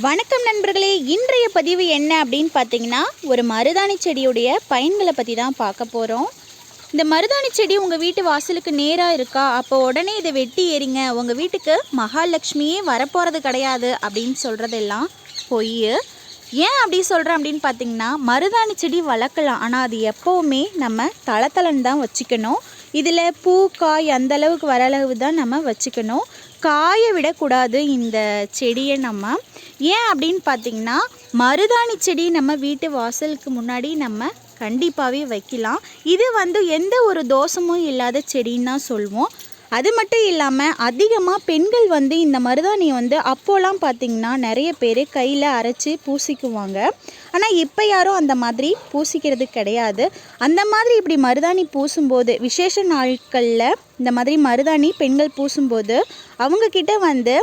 வணக்கம் நண்பர்களே இன்றைய பதிவு என்ன அப்படின்னு பார்த்தீங்கன்னா ஒரு மருதாணி செடியுடைய பயன்களை பற்றி தான் பார்க்க போகிறோம் இந்த மருதாணி செடி உங்கள் வீட்டு வாசலுக்கு நேராக இருக்கா? அப்போ உடனே இதை வெட்டி எறிங்க. உங்கள் வீட்டுக்கு மகாலட்சுமியே வரப்போகிறது கிடையாது அப்படின்னு சொல்கிறதெல்லாம் பொய் ஏன் அப்படி சொல்கிறேன் அப்படின்னு பார்த்தீங்கன்னா மருதாணி செடி வளர்க்கலாம். ஆனால் அது எப்போவுமே நம்ம தளத்தலன்னு தான் வச்சுக்கணும். இதில் பூ காய் அந்த அளவுக்கு வர அளவு தான் நம்ம வச்சுக்கணும். காய விடக்கூடாது இந்த செடியை நம்ம. ஏன் அப்படின்னு பார்த்தீங்கன்னா மருதாணி செடி நம்ம வீட்டு வாசலுக்கு முன்னாடி நம்ம கண்டிப்பாகவே வைக்கலாம். இது வந்து எந்த ஒரு தோஷமும் இல்லாத செடின்னு தான் சொல்லுவோம் அது மட்டும் இல்லாமல் அதிகமாக பெண்கள் வந்து இந்த மருதாணியை வந்து அப்போலாம் பார்த்திங்கன்னா நிறைய பேர் கையில் அரைச்சி பூசிக்குவாங்க. ஆனால் இப்போ யாரும் அந்த மாதிரி பூசிக்கிறது கிடையாது. அந்த மாதிரி இப்படி மருதாணி பூசும்போது விசேஷ நாட்களில் இந்த மாதிரி மருதாணி பெண்கள் பூசும்போது அவங்கக்கிட்ட வந்து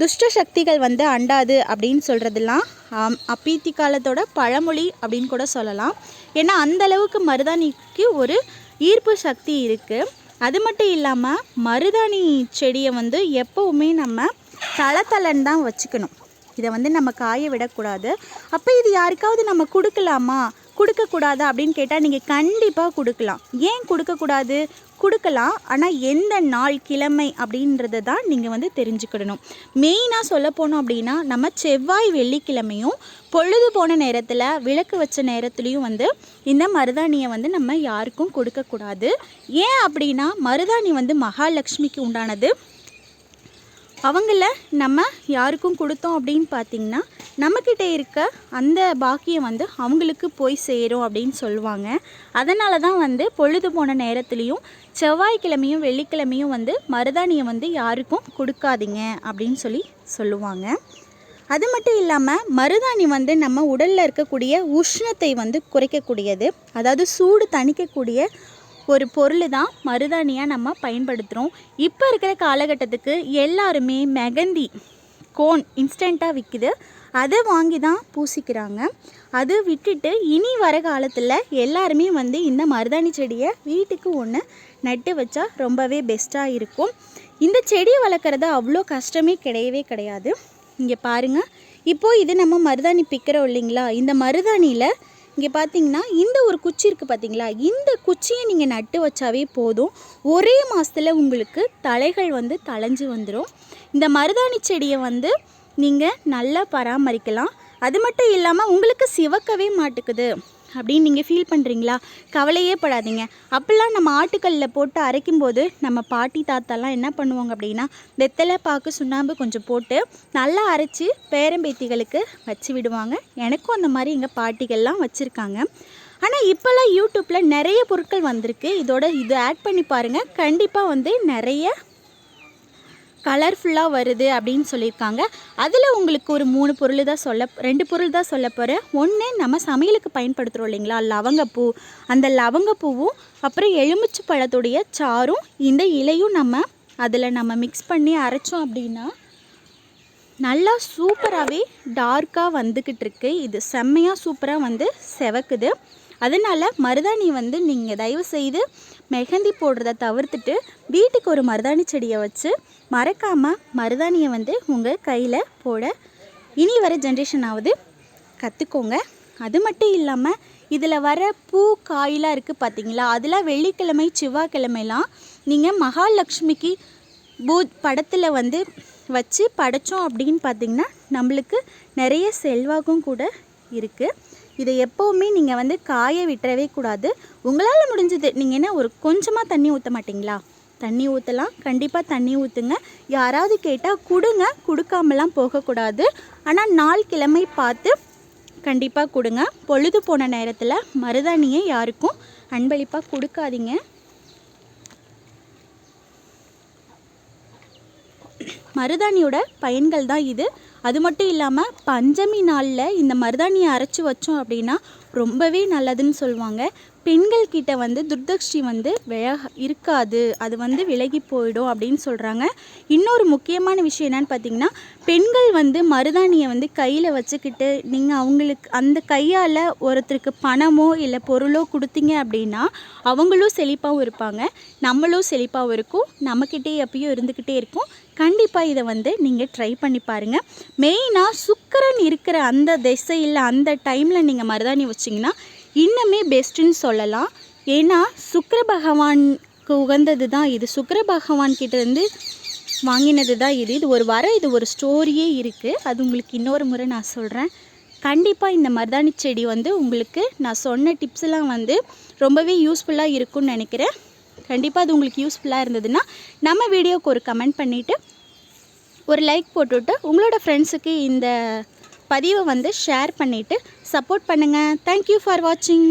துஷ்ட சக்திகள் வந்து அண்டாது அப்படின்னு சொல்கிறதுலாம் அப்பீத்தி காலத்தோட பழமொழி அப்படின்னு கூட சொல்லலாம். ஏன்னா அந்த அளவுக்கு மருதாணிக்கு ஒரு ஈர்ப்பு சக்தி இருக்குது அது மட்டும் இல்லாமல் மருதாணி செடியை வந்து எப்போவுமே நம்ம தளத்தலன்னு தான் வச்சுக்கணும். இதை வந்து நம்ம காய விடக்கூடாது. அப்போ இது யாருக்காவது நம்ம கொடுக்கலாமா? கொடுக்கக்கூடாதா அப்படின்னு கேட்டால் நீங்கள் கண்டிப்பாக கொடுக்கலாம். ஏன் கொடுக்கக்கூடாது? கொடுக்கலாம். ஆனால் எந்த நாள் கிழமை அப்படின்றத தான் நீங்கள் வந்து தெரிஞ்சுக்கிடணும் மெயினாக சொல்ல போனோம் அப்படின்னா நம்ம செவ்வாய் வெள்ளிக்கிழமையும் பொழுது போன நேரத்தில் விளக்கு வச்ச நேரத்துலையும் வந்து இந்த மருதாணியை வந்து நம்ம யாருக்கும் கொடுக்கக்கூடாது. ஏன் அப்படின்னா மருதாணி வந்து மகாலட்சுமிக்கு உண்டானது அவங்கள நம்ம யாருக்கும் கொடுத்தோம் அப்படின்னு பார்த்தீங்கன்னா நம்மக்கிட்ட இருக்க அந்த பாக்கியம் வந்து அவங்களுக்கு போய் சேரும் அப்படின்னு சொல்லுவாங்க. அதனால தான் வந்து பொழுது போன நேரத்துலேயும் செவ்வாய்க்கிழமையும் வெள்ளிக்கிழமையும் வந்து மருதாணியை வந்து யாருக்கும் கொடுக்காதீங்க அப்படின்னு சொல்லி சொல்லுவாங்க. அது மட்டும் இல்லாமல் மருதாணி வந்து நம்ம உடலில் இருக்கக்கூடிய உஷ்ணத்தை வந்து குறைக்கக்கூடியது. அதாவது சூடு தணிக்கக்கூடிய ஒரு பொருள் தான் மருதாணியாக நம்ம பயன்படுத்துகிறோம் இப்போ இருக்கிற காலகட்டத்துக்கு எல்லாருமே மெகந்தி கோன் இன்ஸ்டண்ட்டாக விற்கிது அதை வாங்கி தான் பூசிக்கிறாங்க. அது விட்டுட்டு இனி வர காலத்தில் எல்லாருமே வந்து இந்த மருதாணி செடியை வீட்டுக்கு ஒன்று நட்டு வச்சா ரொம்பவே பெஸ்ட்டாக இருக்கும். இந்த செடியை வளர்க்குறது அவ்வளோ கஷ்டமே கிடையவே கிடையாது. இங்கே பாருங்கள் இப்போது இது நம்ம மருதாணி பிக்கிறோம் இல்லைங்களா? இந்த மருதாணியில் இங்கே பார்த்தீங்கன்னா இந்த ஒரு குச்சி இருக்குது பார்த்தீங்களா இந்த குச்சியை நீங்கள் நட்டு வச்சாவே போதும். ஒரே மாதத்தில் உங்களுக்கு தலைகள் வந்து தளைஞ்சு வந்துடும் இந்த மருதாணி செடியை வந்து நீங்கள் நல்லா பராமரிக்கலாம். அது மட்டும் இல்லாமல் உங்களுக்கு சிவக்கவே மாட்டுக்குது. அப்படின்னு நீங்கள் ஃபீல் பண்ணுறீங்களா கவலையே படாதீங்க. அப்போல்லாம் நம்ம ஆட்டுக்கல்லில் போட்டு அரைக்கும்போது நம்ம பாட்டி தாத்தாலாம் என்ன பண்ணுவாங்க அப்படின்னா வெத்தலை பாக்கு சுண்ணாம்பு கொஞ்சம் போட்டு நல்லா அரைச்சி பேரம்பேத்திகளுக்கு வச்சு விடுவாங்க. எனக்கும் அந்த மாதிரி எங்கள் பாட்டிகள்லாம் வச்சுருக்காங்க. ஆனால் இப்போல்லாம் யூடியூப்பில் நிறைய பொருட்கள் வந்திருக்கு. இதோட இது ஆட் பண்ணி பாருங்கள் கண்டிப்பாக வந்து நிறைய கலர்ஃபுல்லாக வருது அப்படின்னு சொல்லியிருக்காங்க. அதில் உங்களுக்கு ஒரு மூணு பொருள் தான் சொல்ல ரெண்டு பொருள் தான் சொல்ல போகிறேன் ஒன்று நம்ம சமையலுக்கு பயன்படுத்துகிறோம் இல்லைங்களா? லவங்கப்பூ. அந்த லவங்கப்பூவும் அப்புறம் எலுமிச்சை பழத்துடைய சாரும் இந்த இலையும் நம்ம அதில் நம்ம மிக்ஸ் பண்ணி அரைச்சோம் அப்படின்னா நல்லா சூப்பராகவே டார்க்காக வந்துக்கிட்டு இருக்கு. இது செம்மையாக சூப்பராக வந்து செவக்குது. அதனால் மருதாணி வந்து நீங்கள் தயவு செய்து மெஹந்தி போடுறத தவிர்த்துட்டு வீட்டுக்கு ஒரு மருதாணி செடியை வச்சு மறக்காமல் மருதாணியை வந்து உங்கள் கையில் போட. இனி வர ஜென்ரேஷனாவது கற்றுக்கோங்க அது மட்டும் இல்லாமல் இதில் வர பூ காயெலாம் இருக்குது பார்த்தீங்களா அதில் வெள்ளிக்கிழமை செவ்வாய்க்கிழமைலாம் நீங்கள் மகாலட்சுமிக்கு பூ படத்தில் வந்து வச்சு படைச்சோம் அப்படின்னு பார்த்தீங்கன்னா நம்மளுக்கு நிறைய செல்வாக்கும் கூட இருக்குது இதை எப்போவுமே நீங்கள் வந்து காய விட்டுறவே கூடாது. உங்களால் முடிஞ்சது நீங்கள் என்ன ஒரு கொஞ்சமாக தண்ணி ஊற்ற மாட்டிங்களா? தண்ணி ஊற்றலாம் கண்டிப்பாக தண்ணி ஊற்றுங்க யாராவது கேட்டால் கொடுங்க. கொடுக்காமலாம் போகக்கூடாது. ஆனால் நாள் கிழமை பார்த்து கண்டிப்பாக கொடுங்க. பொழுது போன நேரத்தில் மருதாணியை யாருக்கும் அன்பளிப்பாக கொடுக்காதீங்க. மருதாணியோட பயன்கள் தான் இது. அது மட்டும் இல்லாமல் பஞ்சமி நாளில் இந்த மருதாணியை அரைச்சி வச்சோம் அப்படின்னா ரொம்பவே நல்லதுன்னு சொல்லுவாங்க. பெண்கள் கிட்ட வந்து துர்தக்ஷி வந்து விலக இருக்காது அது வந்து விலகி போயிடும் அப்படின்னு சொல்கிறாங்க இன்னொரு முக்கியமான விஷயம் என்னன்னு பார்த்தீங்கன்னா பெண்கள் வந்து மருதாணியை வந்து கையில் வச்சுக்கிட்டு நீங்கள் அவங்களுக்கு அந்த கையால் ஒருத்தருக்கு பணமோ இல்லை பொருளோ கொடுத்தீங்க அப்படின்னா அவங்களும் செழிப்பாகவும் இருப்பாங்க. நம்மளும் செழிப்பாகவும் இருக்கும். நம்மக்கிட்டே எப்பயும் இருந்துக்கிட்டே இருக்கும் கண்டிப்பாக இதை வந்து நீங்கள் ட்ரை பண்ணி பாருங்கள் மெயினாக சுக்கரன் இருக்கிற அந்த திசையில் அந்த டைமில் நீங்கள் மருதாணி வச்சிங்கன்னா இன்னுமே பெஸ்ட்டுன்னு சொல்லலாம். ஏன்னா சுக்கர பகவானுக்கு உகந்தது தான் இது. சுக்கர பகவான் கிட்டேருந்து வாங்கினது தான் இது. இது ஒரு வர இது ஒரு ஸ்டோரியே இருக்குது அது உங்களுக்கு இன்னொரு முறை நான் சொல்கிறேன் கண்டிப்பாக இந்த மருதாணி செடி வந்து உங்களுக்கு நான் சொன்ன டிப்ஸ்லாம் வந்து ரொம்பவே யூஸ்ஃபுல்லாக இருக்கும்னு நினைக்கிறேன். கண்டிப்பாக அது உங்களுக்கு யூஸ்ஃபுல்லாக இருந்ததுன்னா நம்ம வீடியோவுக்கு ஒரு கமெண்ட் பண்ணிவிட்டு ஒரு லைக் போட்டுவிட்டு உங்களோட ஃப்ரெண்ட்ஸுக்கு இந்த பதிவை வந்து ஷேர் பண்ணிவிட்டு சப்போர்ட் பண்ணுங்கள் தேங்க்யூ ஃபார் வாட்சிங்